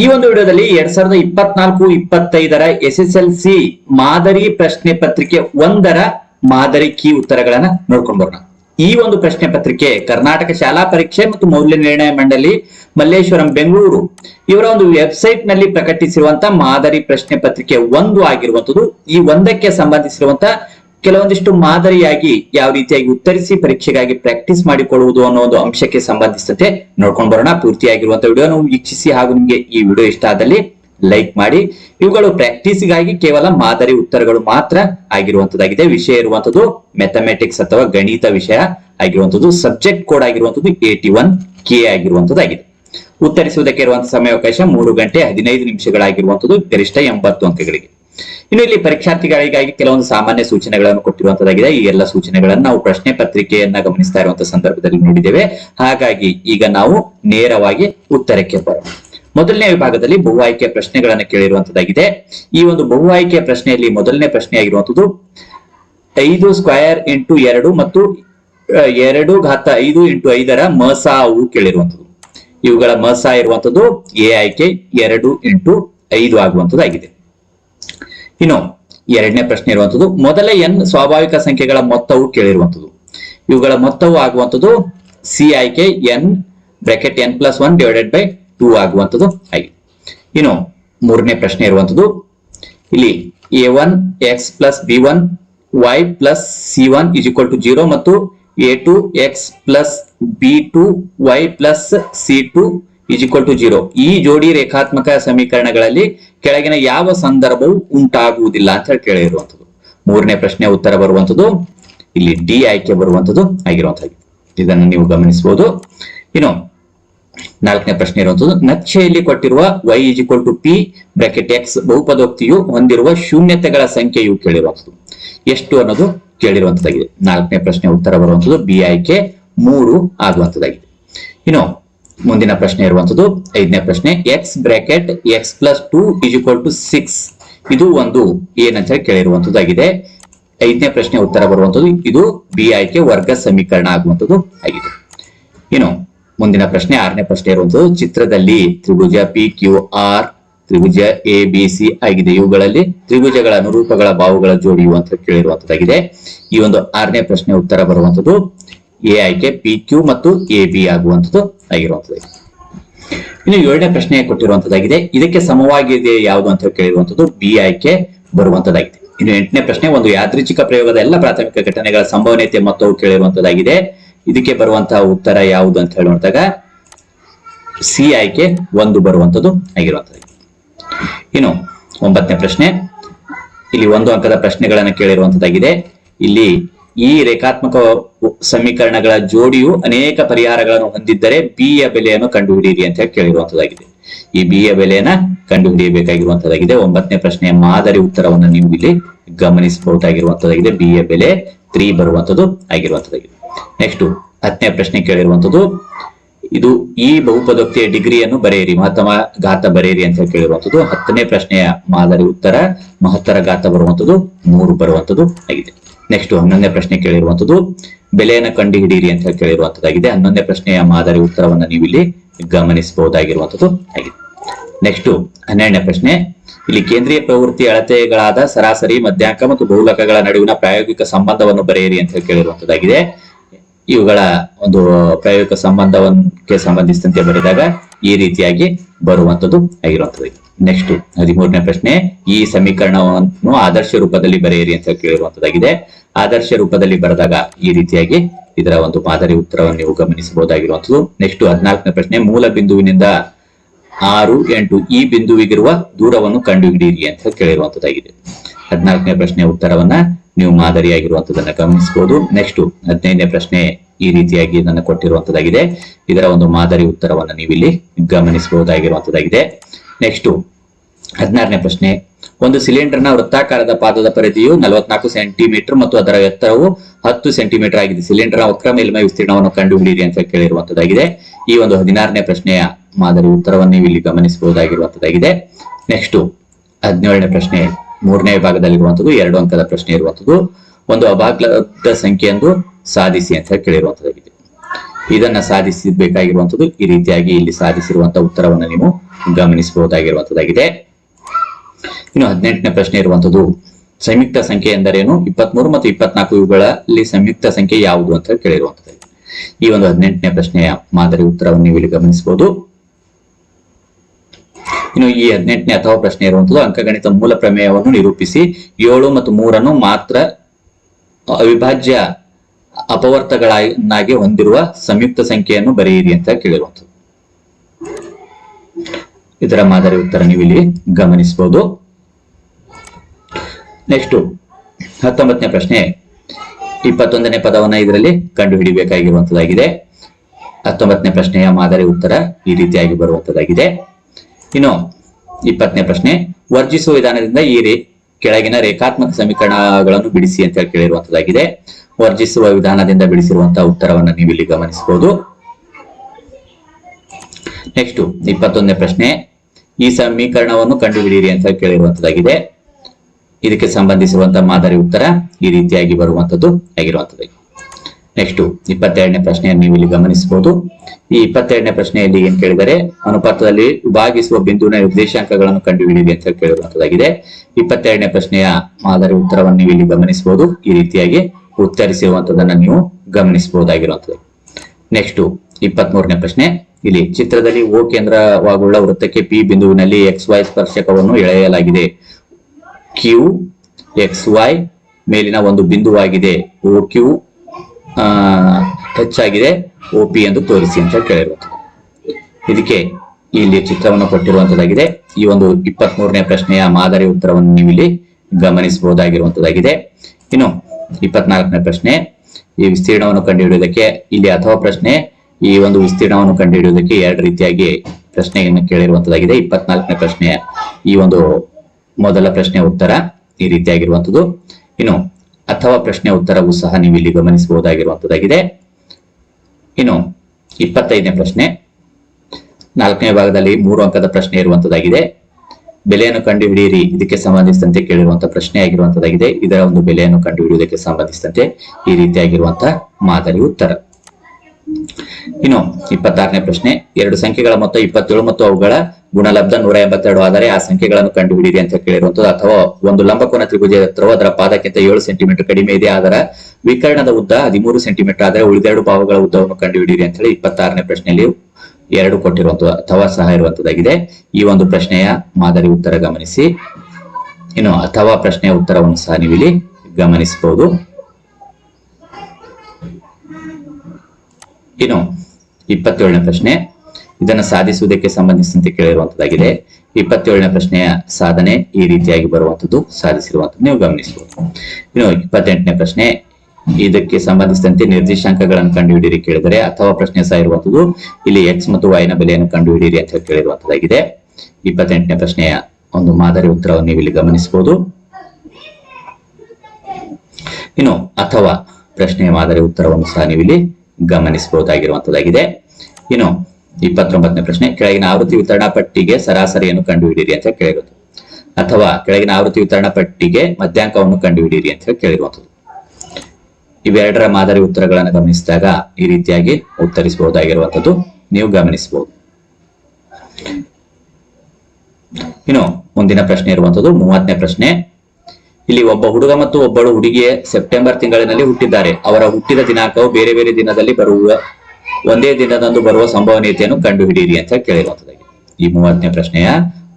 ಈ ಒಂದು ವಿಡಿಯೋದಲ್ಲಿ ಎರಡ್ ಸಾವಿರದ ಇಪ್ಪತ್ನಾಲ್ಕು ಇಪ್ಪತ್ತೈದರ ಎಸ್ ಎಸ್ ಎಲ್ ಸಿ ಮಾದರಿ ಪ್ರಶ್ನೆ ಪತ್ರಿಕೆ ಒಂದರ ಮಾದರಿ ಕೀ ಉತ್ತರಗಳನ್ನ ನೋಡ್ಕೊಂಡ್ ಬರೋಣ. ಈ ಒಂದು ಪ್ರಶ್ನೆ ಪತ್ರಿಕೆ ಕರ್ನಾಟಕ ಶಾಲಾ ಪರೀಕ್ಷೆ ಮತ್ತು ಮೌಲ್ಯ ನಿರ್ಣಯ ಮಂಡಳಿ, ಮಲ್ಲೇಶ್ವರಂ, ಬೆಂಗಳೂರು ಇವರ ಒಂದು ವೆಬ್ಸೈಟ್ನಲ್ಲಿ ಪ್ರಕಟಿಸಿರುವಂತಹ ಮಾದರಿ ಪ್ರಶ್ನೆ ಪತ್ರಿಕೆ ಒಂದು ಆಗಿರುವಂತದ್ದು. ಈ ಒಂದಕ್ಕೆ ಸಂಬಂಧಿಸಿರುವಂತ ಕೆಲವೊಂದಿಷ್ಟು ಮಾದರಿಯಾಗಿ ಯಾವ ರೀತಿಯಾಗಿ ಉತ್ತರಿಸಿ ಪರೀಕ್ಷೆಗಾಗಿ ಪ್ರಾಕ್ಟೀಸ್ ಮಾಡಿಕೊಳ್ಳುವುದು ಅನ್ನೋ ಒಂದು ಅಂಶಕ್ಕೆ ಸಂಬಂಧಿಸಿದಂತೆ ನೋಡ್ಕೊಂಡು ಬರೋಣ. ಪೂರ್ತಿಯಾಗಿರುವಂತಹ ವಿಡಿಯೋನ ವೀಕ್ಷಿಸಿ ಹಾಗೂ ನಿಮಗೆ ಈ ವಿಡಿಯೋ ಇಷ್ಟ ಆದಲ್ಲಿ ಲೈಕ್ ಮಾಡಿ. ಇವುಗಳು ಪ್ರಾಕ್ಟೀಸ್ಗಾಗಿ ಕೇವಲ ಮಾದರಿ ಉತ್ತರಗಳು ಮಾತ್ರ ಆಗಿರುವಂತದ್ದಾಗಿದೆ. ವಿಷಯ ಇರುವಂತದ್ದು ಮೆಥಮೆಟಿಕ್ಸ್ ಅಥವಾ ಗಣಿತ ವಿಷಯ ಆಗಿರುವಂತದ್ದು. ಸಬ್ಜೆಕ್ಟ್ ಕೋಡ್ ಆಗಿರುವಂತದ್ದು ಏಟಿ ಒನ್ ಕೆ ಆಗಿರುವಂತದ್ದಾಗಿದೆ. ಉತ್ತರಿಸುವುದಕ್ಕೆ ಇರುವಂತಹ ಸಮಯಾವಕಾಶ ಮೂರು ಗಂಟೆ ಹದಿನೈದು ನಿಮಿಷಗಳಾಗಿರುವಂತದ್ದು. ಗರಿಷ್ಠ ಎಂಬತ್ತು ಅಂಕಗಳಿಗೆ. ಇನ್ನು ಇಲ್ಲಿ ಪರೀಕ್ಷಾರ್ಥಿಗಳಿಗಾಗಿ ಕೆಲವೊಂದು ಸಾಮಾನ್ಯ ಸೂಚನೆಗಳನ್ನು ಕೊಟ್ಟಿರುವಂತದ್ದಾಗಿದೆ. ಈ ಎಲ್ಲ ಸೂಚನೆಗಳನ್ನು ನಾವು ಪ್ರಶ್ನೆ ಪತ್ರಿಕೆಯನ್ನ ಗಮನಿಸ್ತಾ ಇರುವಂತಹ ಸಂದರ್ಭದಲ್ಲಿ ನೋಡಿದ್ದೇವೆ. ಹಾಗಾಗಿ ಈಗ ನಾವು ನೇರವಾಗಿ ಉತ್ತರಕ್ಕೆ ಬರೋಣ. ಮೊದಲನೇ ವಿಭಾಗದಲ್ಲಿ ಬಹು ಆಯ್ಕೆಯ ಪ್ರಶ್ನೆಗಳನ್ನು ಕೇಳಿರುವಂತದ್ದಾಗಿದೆ. ಈ ಒಂದು ಬಹು ಆಯ್ಕೆಯ ಪ್ರಶ್ನೆಯಲ್ಲಿ ಮೊದಲನೇ ಪ್ರಶ್ನೆ ಆಗಿರುವಂತದ್ದು ಐದು ಸ್ಕ್ವಯರ್ ಇಂಟು ಎರಡು ಮತ್ತು ಎರಡು ಘಾತ ಐದು ಇಂಟು ಐದರ ಮಸಾವು ಕೇಳಿರುವಂತದ್ದು. ಇವುಗಳ ಮಸ ಇರುವಂತದ್ದು ಎ ಆಯ್ಕೆ ಎರಡು ಇಂಟು ಐದು ಆಗುವಂತದ್ದಾಗಿದೆ. ಇನ್ನು ಎರಡನೇ ಪ್ರಶ್ನೆ ಇರುವಂತದ್ದು, ಮೊದಲ ಎನ್ ಸ್ವಾಭಾವಿಕ ಸಂಖ್ಯೆಗಳ ಮೊತ್ತವು ಕೇಳಿರುವಂತದ್ದು. ಇವುಗಳ ಮೊತ್ತವು ಆಗುವಂತದ್ದು ಸಿ ಆಯ್ಕೆ n bracket n plus one divided by two ಆಗುವಂತದ್ದು ಐ ಇನ್ನು ಮೂರನೇ ಪ್ರಶ್ನೆ ಇರುವಂತದ್ದು, ಇಲ್ಲಿ a one x plus b one y plus c one is equal to zero ಮತ್ತು a two x plus b two y plus c two equal to zero ಈ ಜೋಡಿ ರೇಖಾತ್ಮಕ ಸಮೀಕರಣಗಳಲ್ಲಿ ಕೆಳಗಿನ ಯಾವ ಸಂದರ್ಭವು ಉಂಟಾಗುವುದಿಲ್ಲ ಅಂತ ಹೇಳಿ ಕೇಳಿರುವಂಥದ್ದು. ಮೂರನೇ ಪ್ರಶ್ನೆ ಉತ್ತರ ಬರುವಂತದ್ದು ಇಲ್ಲಿ ಡಿ ಆಯ್ಕೆ ಬರುವಂತದ್ದು ಆಗಿರುವಂತದ್ದು ಇದನ್ನು ನೀವು ಗಮನಿಸಬಹುದು. ಇನ್ನು ನಾಲ್ಕನೇ ಪ್ರಶ್ನೆ ಇರುವಂತದ್ದು ನಕ್ಷೆಯಲ್ಲಿ ಕೊಟ್ಟಿರುವ y is equal to p bracket x ಬಹುಪದೋಕ್ತಿಯು ಹೊಂದಿರುವ ಶೂನ್ಯತೆಗಳ ಸಂಖ್ಯೆಯು ಕೇಳಿರುವಂತದ್ದು ಎಷ್ಟು ಅನ್ನೋದು ಕೇಳಿರುವಂತದ್ದಾಗಿದೆ ನಾಲ್ಕನೇ ಪ್ರಶ್ನೆ ಉತ್ತರ ಬರುವಂತದ್ದು ಬಿ ಆಯ್ಕೆ ಮೂರು ಆಗುವಂತದ್ದಾಗಿದೆ ಇನ್ನು ಮುಂದಿನ ಪ್ರಶ್ನೆ ಇರುವಂತದ್ದು ಐದನೇ ಪ್ರಶ್ನೆ x bracket x plus two is equal to six ಇದು ಒಂದು ಏನಂತ ಹೇಳಿ ಕೇಳಿರುವಂತದ್ದಾಗಿದೆ. ಐದನೇ ಪ್ರಶ್ನೆ ಉತ್ತರ ಬರುವಂತದ್ದು, ಇದು ಬಿ ಆಯ್ಕೆ ವರ್ಗ ಸಮೀಕರಣ ಆಗುವಂತದ್ದು ಆಗಿದೆ. ಏನು ಮುಂದಿನ ಪ್ರಶ್ನೆ, ಆರನೇ ಪ್ರಶ್ನೆ ಇರುವಂತದ್ದು, ಚಿತ್ರದಲ್ಲಿ ತ್ರಿಭುಜ ಪಿ ಕ್ಯೂ ಆರ್ ತ್ರಿಭುಜ ಎ ಬಿ ಸಿ ಆಗಿದೆ. ಇವುಗಳಲ್ಲಿ ತ್ರಿಭುಜಗಳ ಅನುರೂಪಗಳ ಬಾವುಗಳ ಜೋಡಿಯು ಅಂತ ಕೇಳಿರುವಂತದ್ದಾಗಿದೆ. ಈ ಒಂದು ಆರನೇ ಪ್ರಶ್ನೆ ಉತ್ತರ ಬರುವಂತದ್ದು ಎ ಆಯ್ಕೆ ಪಿ ಕ್ಯೂ ಮತ್ತು ಎ ಬಿ ಆಗುವಂತದ್ದು ಆಗಿರುವಂಥದ್ದು. ಇನ್ನು ಏಳನೇ ಪ್ರಶ್ನೆ ಕೊಟ್ಟಿರುವಂತದ್ದಾಗಿದೆ ಇದಕ್ಕೆ ಸಮವಾಗಿದೆ ಯಾವುದು ಅಂತ ಕೇಳಿರುವಂತದ್ದು ಬಿ ಆಯ್ಕೆ ಬರುವಂತದ್ದಾಗಿದೆ ಇನ್ನು ಎಂಟನೇ ಪ್ರಶ್ನೆ, ಒಂದು ಯಾದೃಚ್ಛಿಕ ಪ್ರಯೋಗದ ಎಲ್ಲ ಪ್ರಾಥಮಿಕ ಘಟನೆಗಳ ಸಂಭವನೀಯತೆ ಮೊತ್ತವು ಕೇಳಿರುವಂತದ್ದಾಗಿದೆ ಇದಕ್ಕೆ ಬರುವಂತಹ ಉತ್ತರ ಯಾವುದು ಅಂತ ಹೇಳಿ ನೋಡಿದಾಗ ಸಿ ಆಯ್ಕೆ ಒಂದು ಬರುವಂತದ್ದು ಆಗಿರುವಂತದ್ದು ಇನ್ನು ಒಂಬತ್ತನೇ ಪ್ರಶ್ನೆ, ಇಲ್ಲಿ ಒಂದು ಅಂಕದ ಪ್ರಶ್ನೆಗಳನ್ನು ಕೇಳಿರುವಂತದ್ದಾಗಿದೆ ಇಲ್ಲಿ ಈ ರೇಖಾತ್ಮಕ ಸಮೀಕರಣಗಳ ಜೋಡಿಯು ಅನೇಕ ಪರಿಹಾರಗಳನ್ನು ಹೊಂದಿದ್ದರೆ ಬಿ ಯ ಬೆಲೆಯನ್ನು ಕಂಡುಹಿಡಿಯಿರಿ ಅಂತ ಹೇಳಿ ಕೇಳಿರುವಂತದ್ದಾಗಿದೆ. ಈ ಬಿ ಯ ಬೆಲೆಯನ್ನ ಕಂಡುಹಿಡಿಯಬೇಕಾಗಿರುವಂತದ್ದಾಗಿದೆ. ಒಂಬತ್ತನೇ ಪ್ರಶ್ನೆಯ ಮಾದರಿ ಉತ್ತರವನ್ನು ನೀವು ಇಲ್ಲಿ ಗಮನಿಸಬಹುದಾಗಿರುವಂತದ್ದಾಗಿದೆ. ಬಿ ಯ ಬೆಲೆ ತ್ರೀ ಬರುವಂತದ್ದು ಆಗಿರುವಂತದ್ದಾಗಿದೆ. ನೆಕ್ಸ್ಟ್ ಹತ್ತನೇ ಪ್ರಶ್ನೆ ಕೇಳಿರುವಂತದ್ದು, ಇದು ಈ ಬಹುಪದೋಕ್ತಿಯ ಡಿಗ್ರಿಯನ್ನು ಬರೆಯಿರಿ, ಮಹತ್ತಮ ಘಾತ ಬರೆಯಿರಿ ಅಂತ ಹೇಳಿ ಕೇಳಿರುವಂತದ್ದು. ಹತ್ತನೇ ಪ್ರಶ್ನೆಯ ಮಾದರಿ ಉತ್ತರ ಮಹತ್ತರ ಘಾತ ಬರುವಂತದ್ದು, ಮೂರು ಬರುವಂತದ್ದು ಆಗಿದೆ. ನೆಕ್ಸ್ಟ್ ಹನ್ನೊಂದನೇ ಪ್ರಶ್ನೆ ಕೇಳಿರುವಂತದ್ದು, ಬೆಲೆಯನ್ನು ಕಂಡುಹಿಡಿಯಿರಿ ಅಂತ ಹೇಳಿ ಕೇಳಿರುವಂತದ್ದಾಗಿದೆ. ಹನ್ನೊಂದನೇ ಪ್ರಶ್ನೆಯ ಮಾದರಿ ಉತ್ತರವನ್ನು ನೀವು ಇಲ್ಲಿ ಗಮನಿಸಬಹುದಾಗಿರುವಂತದ್ದು. ಆಗಿದೆ ನೆಕ್ಸ್ಟ್ ಹನ್ನೆರಡನೇ ಪ್ರಶ್ನೆ, ಇಲ್ಲಿ ಕೇಂದ್ರೀಯ ಪ್ರವೃತ್ತಿ ಅಳತೆಗಳಾದ ಸರಾಸರಿ, ಮಧ್ಯಾಂಕ ಮತ್ತು ಬಹುಲಕಗಳ ನಡುವಿನ ಪ್ರಾಯೋಗಿಕ ಸಂಬಂಧವನ್ನು ಬರೆಯಿರಿ ಅಂತ ಹೇಳಿ ಕೇಳಿರುವಂತದ್ದಾಗಿದೆ. ಇವುಗಳ ಒಂದು ಪ್ರಾಯೋಗಿಕ ಸಂಬಂಧವನ್ನಕ್ಕೆ ಸಂಬಂಧಿಸಿದಂತೆ ಬರೆದಾಗ ಈ ರೀತಿಯಾಗಿ ಬರುವಂತದ್ದು ಆಗಿರುವಂತದ್ದು. ನೆಕ್ಸ್ಟ್ ಹದಿಮೂರನೇ ಪ್ರಶ್ನೆ, ಈ ಸಮೀಕರಣವನ್ನು ಆದರ್ಶ ರೂಪದಲ್ಲಿ ಬರೆಯಿರಿ ಅಂತ ಕೇಳಿರುವಂತದ್ದಾಗಿದೆ. ಆದರ್ಶ ರೂಪದಲ್ಲಿ ಬರೆದಾಗ ಈ ರೀತಿಯಾಗಿ ಇದರ ಒಂದು ಮಾದರಿ ಉತ್ತರವನ್ನು ನೀವು ಗಮನಿಸಬಹುದಾಗಿರುವಂತದ್ದು. ನೆಕ್ಸ್ಟ್ ಹದಿನಾಲ್ಕನೇ ಪ್ರಶ್ನೆ, ಮೂಲ ಬಿಂದುವಿನಿಂದ ಆರು, ಎಂಟು ಈ ಬಿಂದುವಿಗಿರುವ ದೂರವನ್ನು ಕಂಡುಹಿಡಿಯಿರಿ ಅಂತ ಕೇಳಿರುವಂತದ್ದಾಗಿದೆ. ಹದಿನಾಲ್ಕನೇ ಪ್ರಶ್ನೆ ಉತ್ತರವನ್ನ ನೀವು ಮಾದರಿಯಾಗಿರುವಂತದನ್ನ ಗಮನಿಸಬಹುದು. ನೆಕ್ಸ್ಟ್ ಹದಿನೈದನೇ ಪ್ರಶ್ನೆ ಈ ರೀತಿಯಾಗಿ ಇದನ್ನ ಕೊಟ್ಟಿರುವಂತದ್ದಾಗಿದೆ. ಇದರ ಒಂದು ಮಾದರಿ ಉತ್ತರವನ್ನ ನೀವು ಇಲ್ಲಿ ಗಮನಿಸಬಹುದಾಗಿರುವಂತದ್ದಾಗಿದೆ. ನೆಕ್ಸ್ಟ್ ಹದಿನಾರನೇ ಪ್ರಶ್ನೆ, ಒಂದು ಸಿಲಿಂಡರ್ನ ವೃತ್ತಾಕಾರದ ಪಾದದ ಪರಿಧಿಯು ನಲವತ್ನಾಲ್ಕು ಸೆಂಟಿಮೀಟರ್ ಮತ್ತು ಅದರ ಎತ್ತರವು ಹತ್ತು ಸೆಂಟಿಮೀಟರ್ ಆಗಿದೆ. ಸಿಲಿಂಡರ್ನ ವಕ್ರ ಮೇಲ್ಮೈ ವಿಸ್ತೀರ್ಣವನ್ನು ಕಂಡುಹಿಡಿಯಿರಿ ಅಂತ ಕೇಳಿರುವಂತದ್ದಾಗಿದೆ. ಈ ಒಂದು ಹದಿನಾರನೇ ಪ್ರಶ್ನೆಯ ಮಾದರಿ ಉತ್ತರವನ್ನು ನೀವು ಇಲ್ಲಿ ಗಮನಿಸಬಹುದಾಗಿರುವಂತದ್ದಾಗಿದೆ. ನೆಕ್ಸ್ಟ್ ಹದಿನೇಳನೇ ಪ್ರಶ್ನೆ, ಮೂರನೇ ವಿಭಾಗದಲ್ಲಿರುವಂತದ್ದು, ಎರಡು ಅಂಕದ ಪ್ರಶ್ನೆ ಇರುವಂತದ್ದು, ಒಂದು ಅಭಾಗದ ಸಂಖ್ಯೆ ಎಂದು ಸಾಧಿಸಿ ಅಂತ ಕೇಳಿರುವಂತದ್ದಾಗಿದೆ. ಇದನ್ನ ಸಾಧಿಸಬೇಕಾಗಿರುವಂತದ್ದು ಈ ರೀತಿಯಾಗಿ ಇಲ್ಲಿ ಸಾಧಿಸಿರುವಂತಹ ಉತ್ತರವನ್ನು ನೀವು ಗಮನಿಸಬಹುದಾಗಿರುವಂತದ್ದಾಗಿದೆ. ಇನ್ನು ಹದಿನೆಂಟನೇ ಪ್ರಶ್ನೆ ಇರುವಂತದ್ದು ಸಂಯುಕ್ತ ಸಂಖ್ಯೆ ಎಂದರೇನು? ಇಪ್ಪತ್ಮೂರು ಮತ್ತು ಇಪ್ಪತ್ನಾಲ್ಕು ಇವುಗಳಲ್ಲಿ ಸಂಯುಕ್ತ ಸಂಖ್ಯೆ ಯಾವುದು ಅಂತ ಕೇಳಿರುವಂತದ್ದು ಈ ಒಂದು ಹದಿನೆಂಟನೇ ಪ್ರಶ್ನೆಯ ಮಾದರಿ ಉತ್ತರವನ್ನು ನೀವು ಇಲ್ಲಿ ಗಮನಿಸಬಹುದು. ಇನ್ನು ಈ ಹದಿನೆಂಟನೇ ಅಥವಾ ಪ್ರಶ್ನೆ ಇರುವಂತದ್ದು ಅಂಕಗಣಿತ ಮೂಲ ಪ್ರಮೇಯವನ್ನು ನಿರೂಪಿಸಿ. ಏಳು ಮತ್ತು ಮೂರನ್ನು ಮಾತ್ರ ಅವಿಭಾಜ್ಯ ಅಪವರ್ತಗಳನ್ನಾಗಿ ಹೊಂದಿರುವ ಸಂಯುಕ್ತ ಸಂಖ್ಯೆಯನ್ನು ಬರೆಯಿರಿ ಅಂತ ಕೇಳಿರುವಂತದ್ದು ಇದರ ಮಾದರಿ ಉತ್ತರ ನೀವು ಇಲ್ಲಿ ಗಮನಿಸಬಹುದು. ನೆಕ್ಸ್ಟ್ ಹತ್ತೊಂಬತ್ತನೇ ಪ್ರಶ್ನೆ. ಇಪ್ಪತ್ತೊಂದನೇ ಪದವನ್ನ ಇದರಲ್ಲಿ ಕಂಡು ಹಿಡಿಬೇಕಾಗಿರುವಂತದ್ದಾಗಿದೆ ಹತ್ತೊಂಬತ್ತನೇ ಪ್ರಶ್ನೆಯ ಮಾದರಿ ಉತ್ತರ ಈ ರೀತಿಯಾಗಿ ಬರುವಂತದ್ದಾಗಿದೆ ಇನ್ನು ಇಪ್ಪತ್ತನೇ ಪ್ರಶ್ನೆ. ವರ್ಜಿಸುವ ವಿಧಾನದಿಂದ ಈ ರೇ, ಕೆಳಗಿನ ರೇಖಾತ್ಮಕ ಸಮೀಕರಣಗಳನ್ನು ಬಿಡಿಸಿ ಅಂತ ಹೇಳಿ ಕೇಳಿರುವಂತದ್ದಾಗಿದೆ ವರ್ಜಿಸುವ ವಿಧಾನದಿಂದ ಬಿಡಿಸಿರುವಂತಹ ಉತ್ತರವನ್ನು ನೀವು ಇಲ್ಲಿ ಗಮನಿಸಬಹುದು. ನೆಕ್ಸ್ಟ್ ಇಪ್ಪತ್ತೊಂದನೇ ಪ್ರಶ್ನೆ. ಈ ಸಮೀಕರಣವನ್ನು ಕಂಡುಹಿಡಿಯಿರಿ ಅಂತ ಕೇಳಿರುವಂತದ್ದಾಗಿದೆ. ಇದಕ್ಕೆ ಸಂಬಂಧಿಸಿರುವಂತಹ ಮಾದರಿ ಉತ್ತರ ಈ ರೀತಿಯಾಗಿ ಬರುವಂತದ್ದು ಆಗಿರುವಂತದ್ದು. ನೆಕ್ಸ್ಟ್ ಇಪ್ಪತ್ತೆರಡನೇ ಪ್ರಶ್ನೆಯನ್ನು ನೀವು ಇಲ್ಲಿ ಗಮನಿಸಬಹುದು. ಈ ಇಪ್ಪತ್ತೆರಡನೇ ಪ್ರಶ್ನೆಯಲ್ಲಿ ಏನ್ ಕೇಳಿದರೆ, ಅನುಪಾತದಲ್ಲಿ ವಿಭಾಗಿಸುವ ಬಿಂದುವಿನ ನಿರ್ದೇಶಾಂಕಗಳನ್ನು ಕಂಡುಹಿಡಿಯಿರಿ ಅಂತ ಕೇಳಿರುವಂತದ್ದಾಗಿದೆ. ಇಪ್ಪತ್ತೆರಡನೇ ಪ್ರಶ್ನೆಯ ಮಾದರಿ ಉತ್ತರವನ್ನು ನೀವು ಇಲ್ಲಿ ಗಮನಿಸಬಹುದು. ಈ ರೀತಿಯಾಗಿ ಉತ್ತರಿಸಿರುವಂತದನ್ನ ನೀವು ಗಮನಿಸಬಹುದಾಗಿರುವಂತದ್ದು. ನೆಕ್ಸ್ಟ್ ಇಪ್ಪತ್ತ್ ಮೂರನೇ ಪ್ರಶ್ನೆ. ಇಲ್ಲಿ ಚಿತ್ರದಲ್ಲಿ ಓ ಕೇಂದ್ರವಾಗುಳ್ಳ ವೃತ್ತಕ್ಕೆ ಪಿ ಬಿಂದುವಿನಲ್ಲಿ ಎಕ್ಸ್ ವೈ ಸ್ಪರ್ಶಕವನ್ನು ಎಳೆಯಲಾಗಿದೆ. ಕ್ಯೂ ಎಕ್ಸ್ ವೈ ಮೇಲಿನ ಒಂದು ಬಿಂದುವಾಗಿದೆ. ಓ ಕ್ಯೂ ಹೆಚ್ಚಾಗಿದೆ. ಒ ಪಿ ಎಂದು ತೋರಿಸಿ ಅಂತ ಕೇಳಿರುವಂತದ್ದು ಇದಕ್ಕೆ ಇಲ್ಲಿ ಚಿತ್ರವನ್ನು ಕೊಟ್ಟಿರುವಂತದ್ದಾಗಿದೆ ಈ ಒಂದು ಇಪ್ಪತ್ತ್ ಮೂರನೇ ಪ್ರಶ್ನೆಯ ಮಾದರಿ ಉತ್ತರವನ್ನು ನೀವು ಇಲ್ಲಿ ಗಮನಿಸಬಹುದಾಗಿರುವಂತದ್ದಾಗಿದೆ ಇನ್ನು ಇಪ್ಪತ್ನಾಲ್ಕನೇ ಪ್ರಶ್ನೆ, ಈ ವಿಸ್ತೀರ್ಣವನ್ನು ಕಂಡುಹಿಡಿಯುವುದಕ್ಕೆ ಇಲ್ಲಿ ಅಥವಾ ಪ್ರಶ್ನೆ ಈ ಒಂದು ವಿಸ್ತೀರ್ಣವನ್ನು ಕಂಡುಹಿಡಿಯುವುದಕ್ಕೆ ಎರಡು ರೀತಿಯಾಗಿ ಪ್ರಶ್ನೆಯನ್ನು ಕೇಳಿರುವಂತದಾಗಿದೆ. ಇಪ್ಪತ್ನಾಲ್ಕನೇ ಪ್ರಶ್ನೆ, ಈ ಒಂದು ಮೊದಲ ಪ್ರಶ್ನೆ ಉತ್ತರ ಈ ರೀತಿಯಾಗಿರುವಂತದ್ದು. ಇನ್ನು ಅಥವಾ ಪ್ರಶ್ನೆ ಉತ್ತರವೂ ಸಹ ನೀವು ಇಲ್ಲಿ ಗಮನಿಸಬಹುದಾಗಿರುವಂತದ್ದಾಗಿದೆ ಇನ್ನು ಇಪ್ಪತ್ತೈದನೇ ಪ್ರಶ್ನೆ, ನಾಲ್ಕನೇ ಭಾಗದಲ್ಲಿ ಮೂರು ಅಂಕದ ಪ್ರಶ್ನೆ ಇರುವಂತದ್ದಾಗಿದೆ ಬೆಲೆಯನ್ನು ಕಂಡುಹಿಡಿಯಿರಿ, ಇದಕ್ಕೆ ಸಂಬಂಧಿಸಿದಂತೆ ಕೇಳಿರುವಂತಹ ಪ್ರಶ್ನೆ ಆಗಿರುವಂತದ್ದಾಗಿದೆ ಇದರ ಒಂದು ಬೆಲೆಯನ್ನು ಕಂಡುಹಿಡಿಯುವುದಕ್ಕೆ ಸಂಬಂಧಿಸಿದಂತೆ ಈ ರೀತಿಯಾಗಿರುವಂತಹ ಮಾದರಿ ಉತ್ತರ. ಇನ್ನು ಇಪ್ಪತ್ತಾರನೇ ಪ್ರಶ್ನೆ, ಎರಡು ಸಂಖ್ಯೆಗಳ ಮೊತ್ತ ಇಪ್ಪತ್ತೇಳು ಮತ್ತು ಅವುಗಳ ಗುಣಲಬ್ಧ ನೂರ ಎಂಬತ್ತೆರಡು. ಆದರೆ ಆ ಸಂಖ್ಯೆಗಳನ್ನು ಕಂಡುಹಿಡಿಯಿರಿ ಅಂತ ಕೇಳಿರುವಂತದ್ದು ಅಥವಾ ಒಂದು ಲಂಬಕೋನ ತ್ರಿಭುಜ ಎತ್ತರವು ಅದರ ಪಾದಕ್ಕಿಂತ ಏಳು ಸೆಂಟಿಮೀಟರ್ ಕಡಿಮೆ ಇದೆ. ಅದರ ವಿಕರ್ಣದ ಉದ್ದ ಹದಿಮೂರು ಸೆಂಟಿಮೀಟರ್. ಆದರೆ ಉಳಿದೆರಡು ಭಾವಗಳ ಉದ್ದವನ್ನು ಕಂಡುಹಿಡಿಯಿರಿ ಅಂತ ಹೇಳಿ ಇಪ್ಪತ್ತಾರನೇ ಪ್ರಶ್ನೆಯಲ್ಲಿ ಎರಡು ಕೊಟ್ಟಿರುವಂತದ್ದು ಅಥವಾ ಸಹ ಇರುವಂತದ್ದಾಗಿದೆ ಈ ಒಂದು ಪ್ರಶ್ನೆಯ ಮಾದರಿ ಉತ್ತರ ಗಮನಿಸಿ. ಇನ್ನು ಅಥವಾ ಪ್ರಶ್ನೆಯ ಉತ್ತರವನ್ನು ಸಹ ನೀವಿಲ್ಲಿ ಗಮನಿಸಬಹುದು. ಇನ್ನು ಇಪ್ಪತ್ತೇಳನೇ ಪ್ರಶ್ನೆ. ಇದನ್ನು ಸಾಧಿಸುವುದಕ್ಕೆ ಸಂಬಂಧಿಸಿದಂತೆ ಕೇಳಿರುವಂತದ್ದಾಗಿದೆ. ಇಪ್ಪತ್ತೇಳನೇ ಪ್ರಶ್ನೆಯ ಸಾಧನೆ ಈ ರೀತಿಯಾಗಿ ಬರುವಂತದ್ದು, ಸಾಧಿಸಿರುವಂತದ್ದು ನೀವು ಗಮನಿಸಬಹುದು ಇನ್ನು ಇಪ್ಪತ್ತೆಂಟನೇ ಪ್ರಶ್ನೆ, ಇದಕ್ಕೆ ಸಂಬಂಧಿಸಿದಂತೆ ನಿರ್ದೇಶಾಂಕಗಳನ್ನು ಕಂಡುಹಿಡಿಯಿರಿ ಕೇಳಿದರೆ, ಅಥವಾ ಪ್ರಶ್ನೆ ಸಹ ಇರುವಂತದ್ದು, ಇಲ್ಲಿ ಎಕ್ಸ್ ಮತ್ತು ವೈ ನ ಬೆಲೆಯನ್ನು ಕಂಡುಹಿಡಿಯಿರಿ ಅಂತ ಕೇಳಿರುವಂತದ್ದಾಗಿದೆ. ಇಪ್ಪತ್ತೆಂಟನೇ ಪ್ರಶ್ನೆಯ ಒಂದು ಮಾದರಿ ಉತ್ತರವನ್ನು ನೀವು ಇಲ್ಲಿ ಗಮನಿಸಬಹುದು ಇನ್ನು ಅಥವಾ ಪ್ರಶ್ನೆಯ ಮಾದರಿ ಉತ್ತರವನ್ನು ಸಹ ನೀವು ಇಲ್ಲಿ ಗಮನಿಸಬಹುದಾಗಿರುವಂತದ್ದಾಗಿದೆ. ಇನ್ನು ಇಪ್ಪತ್ತೊಂಬತ್ತನೇ ಪ್ರಶ್ನೆ, ಕೆಳಗಿನ ಆವೃತ್ತಿ ವಿತರಣಾ ಪಟ್ಟಿಗೆ ಸರಾಸರಿಯನ್ನು ಕಂಡುಹಿಡಿಯಿರಿ ಅಂತ ಕೇಳಿರುವುದು. ಅಥವಾ ಕೆಳಗಿನ ಆವೃತ್ತಿ ವಿತರಣಾ ಪಟ್ಟಿಗೆ ಮಧ್ಯಾಂಕವನ್ನು ಕಂಡುಹಿಡಿಯಿರಿ ಅಂತ ಹೇಳಿ ಕೇಳಿರುವಂತದ್ದು. ಇವೆರಡರ ಮಾದರಿ ಉತ್ತರಗಳನ್ನು ಗಮನಿಸಿದಾಗ ಈ ರೀತಿಯಾಗಿ ಉತ್ತರಿಸಬಹುದಾಗಿರುವಂಥದ್ದು ನೀವು ಗಮನಿಸಬಹುದು. ಇನ್ನು ಮುಂದಿನ ಪ್ರಶ್ನೆ ಇರುವಂತದ್ದು ಮೂವತ್ತನೇ ಪ್ರಶ್ನೆ. ಇಲ್ಲಿ ಒಬ್ಬ ಹುಡುಗ ಮತ್ತು ಒಬ್ಬಳು ಹುಡುಗಿಯ ಸೆಪ್ಟೆಂಬರ್ ತಿಂಗಳಿನಲ್ಲಿ ಹುಟ್ಟಿದ್ದಾರೆ. ಅವರ ಹುಟ್ಟಿದ ದಿನಾಂಕವು ಬೇರೆ ಬೇರೆ ದಿನದಲ್ಲಿ ಬರುವ, ಒಂದೇ ದಿನದಂದು ಬರುವ ಸಂಭವನೀಯತೆಯನ್ನು ಕಂಡುಹಿಡಿಯಿರಿ ಅಂತ ಕೇಳಿರುವಂತದ್ದಾಗಿದೆ ಈ ಮೂವತ್ತನೇ ಪ್ರಶ್ನೆಯ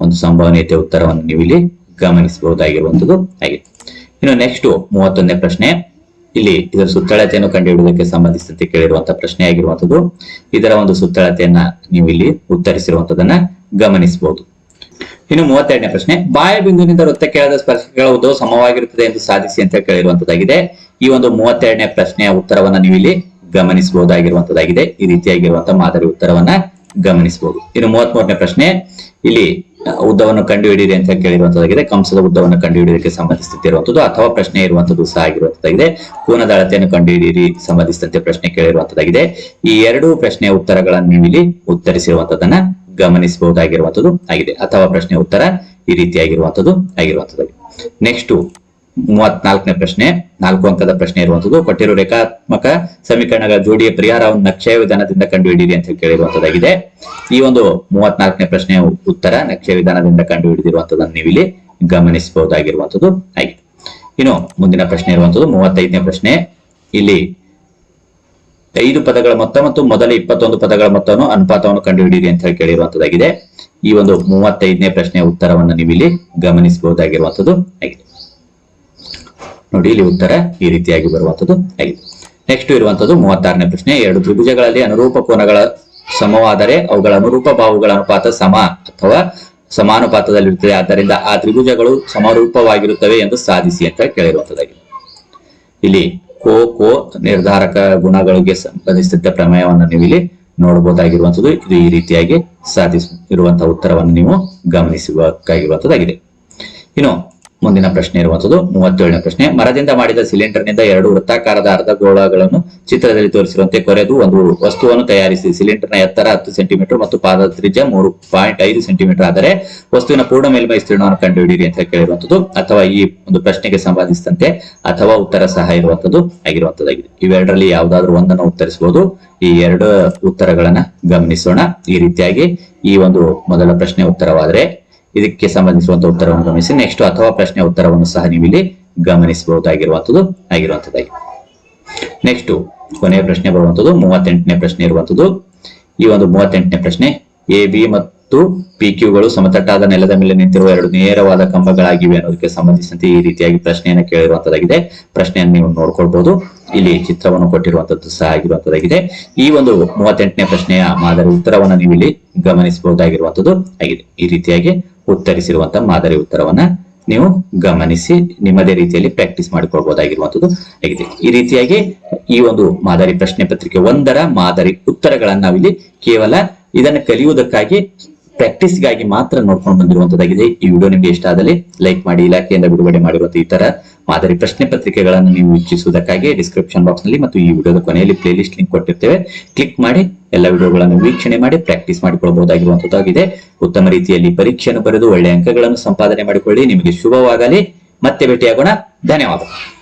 ಒಂದು ಸಂಭವನೀಯತೆ ಉತ್ತರವನ್ನು ನೀವು ಇಲ್ಲಿ ಗಮನಿಸಬಹುದಾಗಿರುವಂತದ್ದು ಆಗಿದೆ. ಇನ್ನು ನೆಕ್ಸ್ಟ್ ಮೂವತ್ತೊಂದನೇ ಪ್ರಶ್ನೆ. ಇಲ್ಲಿ ಇದರ ಸುತ್ತಳತೆಯನ್ನು ಕಂಡುಹಿಡಿಯುವುದಕ್ಕೆ ಸಂಬಂಧಿಸಿದಂತೆ ಕೇಳಿರುವಂತಹ ಪ್ರಶ್ನೆ ಆಗಿರುವಂತದ್ದು ಇದರ ಒಂದು ಸುತ್ತಳತೆಯನ್ನ ನೀವು ಇಲ್ಲಿ ಉತ್ತರಿಸಿರುವಂತದನ್ನ ಗಮನಿಸಬಹುದು. ಇನ್ನು ಮೂವತ್ತೆರಡನೇ ಪ್ರಶ್ನೆ ಬಾಯ ಬಿಂದುವಿನಿಂದ ವೃತ್ತಕ್ಕೆ ಎಳೆದ ಸ್ಪರ್ಶಗಳ ಉದ್ದವು ಸಮವಾಗಿರುತ್ತದೆ ಎಂದು ಸಾಧಿಸಿ ಅಂತ ಕೇಳಿರುವಂತದ್ದಾಗಿದೆ. ಈ ಒಂದು ಮೂವತ್ತೆರಡನೇ ಪ್ರಶ್ನೆಯ ಉತ್ತರವನ್ನ ನೀವು ಇಲ್ಲಿ ಗಮನಿಸಬಹುದಾಗಿರುವಂತದ್ದಾಗಿದೆ. ಈ ರೀತಿಯಾಗಿರುವಂತಹ ಮಾದರಿ ಉತ್ತರವನ್ನ ಗಮನಿಸಬಹುದು. ಇನ್ನು ಮೂವತ್ಮೂರನೇ ಪ್ರಶ್ನೆ, ಇಲ್ಲಿ ಉದ್ದವನ್ನು ಕಂಡುಹಿಡಿಯಿರಿ ಅಂತ ಕೇಳಿರುವಂತದ್ದಾಗಿದೆ. ಕಂಸದ ಉದ್ದವನ್ನು ಕಂಡುಹಿಡಿಯೋದಕ್ಕೆ ಸಂಬಂಧಿಸುತ್ತಿರುವಂತದ್ದು ಅಥವಾ ಪ್ರಶ್ನೆ ಇರುವಂತದ್ದು ಸಹ ಆಗಿರುವಂತದ್ದಾಗಿದೆ. ಕೋನದ ಅಳತೆಯನ್ನು ಕಂಡುಹಿಡಿಯಿರಿ ಸಂಬಂಧಿಸಿದಂತೆ ಪ್ರಶ್ನೆ ಕೇಳಿರುವಂತದ್ದಾಗಿದೆ. ಈ ಎರಡು ಪ್ರಶ್ನೆಯ ಉತ್ತರಗಳನ್ನು ನೀವು ಇಲ್ಲಿ ಉತ್ತರಿಸಿರುವಂತದನ್ನ ಗಮನಿಸಬಹುದಾಗಿರುವಂತದ್ದು ಆಗಿದೆ. ಅಥವಾ ಪ್ರಶ್ನೆ ಉತ್ತರ ಈ ರೀತಿಯಾಗಿರುವಂತದ್ದು ಆಗಿರುವಂತದ್ದು ನೆಕ್ಸ್ಟ್ ಮೂವತ್ನಾಲ್ಕನೇ ಪ್ರಶ್ನೆ, ನಾಲ್ಕು ಅಂಕದ ಪ್ರಶ್ನೆ ಇರುವಂತದ್ದು ಕೊಟ್ಟಿರುವ ರೇಖಾತ್ಮಕ ಸಮೀಕರಣಗಳ ಜೋಡಿಯ ಪರಿಹಾರವನ್ನು ನಕ್ಷೆಯ ವಿಧಾನದಿಂದ ಕಂಡುಹಿಡಿಯಿರಿ ಅಂತ ಕೇಳಿರುವಂತದ್ದಾಗಿದೆ ಈ ಒಂದು ಮೂವತ್ನಾಲ್ಕನೇ ಪ್ರಶ್ನೆಯ ಉತ್ತರ, ನಕ್ಷೆ ವಿಧಾನದಿಂದ ಕಂಡು ಹಿಡಿದಿರುವಂತದನ್ನು ನೀವು ಇಲ್ಲಿ ಗಮನಿಸಬಹುದಾಗಿರುವಂತದ್ದು ಆಗಿದೆ. ಇನ್ನು ಮುಂದಿನ ಪ್ರಶ್ನೆ ಇರುವಂತದ್ದು ಮೂವತ್ತೈದನೇ ಪ್ರಶ್ನೆ. ಇಲ್ಲಿ ಐದು ಪದಗಳ ಮೊತ್ತ ಮತ್ತು ಮೊದಲ ಇಪ್ಪತ್ತೊಂದು ಪದಗಳ ಮೊತ್ತವನ್ನು ಅನುಪಾತವನ್ನು ಕಂಡುಹಿಡಿಯಿರಿ ಅಂತ ಹೇಳಿ ಕೇಳಿರುವಂತದ್ದಾಗಿದೆ. ಈ ಒಂದು ಮೂವತ್ತೈದನೇ ಪ್ರಶ್ನೆಯ ಉತ್ತರವನ್ನು ನೀವು ಇಲ್ಲಿ ಗಮನಿಸಬಹುದಾಗಿರುವಂತದ್ದು. ಆಗಿದೆ. ನೋಡಿ, ಇಲ್ಲಿ ಉತ್ತರ ಈ ರೀತಿಯಾಗಿ ಬರುವಂತದ್ದು. ಆಗಿದೆ. ನೆಕ್ಸ್ಟ್ ಇರುವಂತದ್ದು ಮೂವತ್ತಾರನೇ ಪ್ರಶ್ನೆ. ಎರಡು ತ್ರಿಭುಜಗಳಲ್ಲಿ ಅನುರೂಪ ಕೋನಗಳ ಸಮವಾದರೆ ಅವುಗಳ ಅನುರೂಪ ಬಾವುಗಳ ಅನುಪಾತ ಸಮ ಅಥವಾ ಸಮಾನುಪಾತದಲ್ಲಿರುತ್ತದೆ. ಆದ್ದರಿಂದ ಆ ತ್ರಿಭುಜಗಳು ಸಮರೂಪವಾಗಿರುತ್ತವೆ ಎಂದು ಸಾಧಿಸಿ ಅಂತ ಕೇಳಿರುವಂತದ್ದಾಗಿದೆ. ಇಲ್ಲಿ ಕೋ ಕೋ ನಿರ್ಧಾರಕ ಗುಣಗಳಿಗೆ ಸಂಬಂಧಿಸಿದ ಪ್ರಮೇಯವನ್ನು ನೀವು ಇಲ್ಲಿ ನೋಡಬಹುದಾಗಿರುವಂತದ್ದು ಇದು ಈ ರೀತಿಯಾಗಿ ಸಾಧಿಸ ಇರುವಂತಹ ಉತ್ತರವನ್ನು ನೀವು ಗಮನಿಸಬೇಕಾಗಿರುವಂತದ್ದಾಗಿದೆ ಇನ್ನು ಮುಂದಿನ ಪ್ರಶ್ನೆ ಇರುವಂತದ್ದು ಮೂವತ್ತೇಳನೇ ಪ್ರಶ್ನೆ. ಮರದಿಂದ ಮಾಡಿದ ಸಿಲಿಂಡರ್ನಿಂದ ಎರಡು ವೃತ್ತಾಕಾರದ ಅರ್ಧಗೋಳಗಳನ್ನು ಚಿತ್ರದಲ್ಲಿ ತೋರಿಸಿರುವಂತೆ ಕೊರೆದು ಒಂದು ವಸ್ತುವನ್ನು ತಯಾರಿಸಿ ನ ಎತ್ತರ ಹತ್ತು ಸೆಂಟಿಮೀಟರ್ ಮತ್ತು ಪಾದ ತ್ರಿಜ್ಯ ಮೂರು ಪಾಯಿಂಟ್ ಐದು ಸೆಂಟಿಮೀಟರ್ ಆದರೆ ವಸ್ತುವಿನ ಪೂರ್ಣ ಮೇಲ್ಮೈ ವಿಸ್ತೀರ್ಣವನ್ನು ಕಂಡುಹಿಡಿಯಿರಿ ಅಂತ ಕೇಳಿರುವಂತದ್ದು ಅಥವಾ ಈ ಒಂದು ಪ್ರಶ್ನೆಗೆ ಸಂಬಂಧಿಸಿದಂತೆ ಅಥವಾ ಉತ್ತರ ಸಹ ಇರುವಂತದ್ದು ಆಗಿರುವಂತದ್ದಾಗಿದೆ ಇವೆರಡರಲ್ಲಿ ಯಾವುದಾದ್ರೂ ಒಂದನ್ನು ಉತ್ತರಿಸಬಹುದು. ಈ ಎರಡು ಉತ್ತರಗಳನ್ನ ಗಮನಿಸೋಣ. ಈ ರೀತಿಯಾಗಿ ಈ ಒಂದು ಮೊದಲ ಪ್ರಶ್ನೆ ಉತ್ತರವಾದರೆ ಇದಕ್ಕೆ ಸಂಬಂಧಿಸುವಂತಹ ಉತ್ತರವನ್ನು ಗಮನಿಸಿ. ನೆಕ್ಸ್ಟ್ ಅಥವಾ ಪ್ರಶ್ನೆ ಉತ್ತರವನ್ನು ಸಹ ನೀವು ಇಲ್ಲಿ ಗಮನಿಸಬಹುದಾಗಿರುವಂತದ್ದು, ಆಗಿರುವಂತದ್ದಾಗಿ. ನೆಕ್ಸ್ಟ್ ಕೊನೆಯ ಪ್ರಶ್ನೆ ಬರುವಂತದ್ದು, ಮೂವತ್ತೆಂಟನೇ ಪ್ರಶ್ನೆ ಇರುವಂತದ್ದು. ಈ ಒಂದು ಮೂವತ್ತೆಂಟನೇ ಪ್ರಶ್ನೆ ಎ ಬಿ ಮತ್ತು ಪಿ ಕ್ಯೂಗಳು ಸಮತಟ್ಟಾದ ನೆಲದ ಮೇಲೆ ನಿಂತಿರುವ ಎರಡು ನೇರವಾದ ಕಂಬಗಳಾಗಿವೆ ಅನ್ನೋದಕ್ಕೆ ಸಂಬಂಧಿಸಿದಂತೆ ಈ ರೀತಿಯಾಗಿ ಪ್ರಶ್ನೆಯನ್ನು ಕೇಳಿರುವಂತದ್ದಾಗಿದೆ. ಪ್ರಶ್ನೆಯನ್ನು ನೀವು ನೋಡ್ಕೊಳ್ಬಹುದು ಇಲ್ಲಿ ಚಿತ್ರವನ್ನು ಕೊಟ್ಟಿರುವಂತದ್ದು ಸಹ ಆಗಿರುವಂತದ್ದಾಗಿದೆ. ಈ ಒಂದು ಮೂವತ್ತೆಂಟನೇ ಪ್ರಶ್ನೆಯ ಮಾದರಿ ಉತ್ತರವನ್ನು ನೀವು ಇಲ್ಲಿ ಗಮನಿಸಬಹುದಾಗಿರುವಂತದ್ದು. ಆಗಿದೆ. ಈ ರೀತಿಯಾಗಿ ಉತ್ತರಿಸಿರುವಂತಹ ಮಾದರಿ ಉತ್ತರವನ್ನ ನೀವು ಗಮನಿಸಿ ನಿಮ್ಮದೇ ರೀತಿಯಲ್ಲಿ ಪ್ರಾಕ್ಟೀಸ್ ಮಾಡಿಕೊಳ್ಬಹುದಾಗಿರುವಂತದ್ದು ಆಗಿದೆ. ಈ ರೀತಿಯಾಗಿ ಈ ಒಂದು ಮಾದರಿ ಪ್ರಶ್ನೆ ಪತ್ರಿಕೆ ಒಂದರ ಮಾದರಿ ಉತ್ತರಗಳನ್ನ ನಾವಿಲ್ಲಿ ಕೇವಲ ಇದನ್ನು ಕಲಿಯುವುದಕ್ಕಾಗಿ ಪ್ರಾಕ್ಟೀಸ್ಗಾಗಿ ಮಾತ್ರ ನೋಡ್ಕೊಂಡು ಬಂದಿರುವಂತದ್ದಾಗಿದೆ. ಈ ವಿಡಿಯೋ ನಿಮ್ಗೆ ಇಷ್ಟ ಆದಲ್ಲಿ ಲೈಕ್ ಮಾಡಿ, ಇಲಾಖೆಯಿಂದ ಬಿಡುಗಡೆ ಮಾಡಿರುವಂತಹ ತರ ಮಾದರಿ ಪ್ರಶ್ನೆ ಪತ್ರಿಕೆಗಳನ್ನು ನೀವು ವೀಕ್ಷಿಸುವುದಕ್ಕಾಗಿ ಡಿಸ್ಕ್ರಿಪ್ಷನ್ ಬಾಕ್ಸ್ನಲ್ಲಿ ಮತ್ತು ಈ ವಿಡಿಯೋದ ಕೊನೆಯಲ್ಲಿ ಪ್ಲೇಲಿಸ್ಟ್ ಲಿಂಕ್ ಕೊಟ್ಟಿರ್ತೇವೆ. ಕ್ಲಿಕ್ ಮಾಡಿ ಎಲ್ಲ ವಿಡಿಯೋಗಳನ್ನು ವೀಕ್ಷಣೆ ಮಾಡಿ ಪ್ರಾಕ್ಟೀಸ್ ಮಾಡಿಕೊಳ್ಳಬಹುದಾಗಿರುವಂತದ್ದಾಗಿದೆ. ಉತ್ತಮ ರೀತಿಯಲ್ಲಿ ಪರೀಕ್ಷೆಯನ್ನು ಬರೆದು ಒಳ್ಳೆಯ ಅಂಕಗಳನ್ನು ಸಂಪಾದನೆ ಮಾಡಿಕೊಳ್ಳಿ. ನಿಮಗೆ ಶುಭವಾಗಲಿ. ಮತ್ತೆ ಭೇಟಿಯಾಗೋಣ. ಧನ್ಯವಾದ.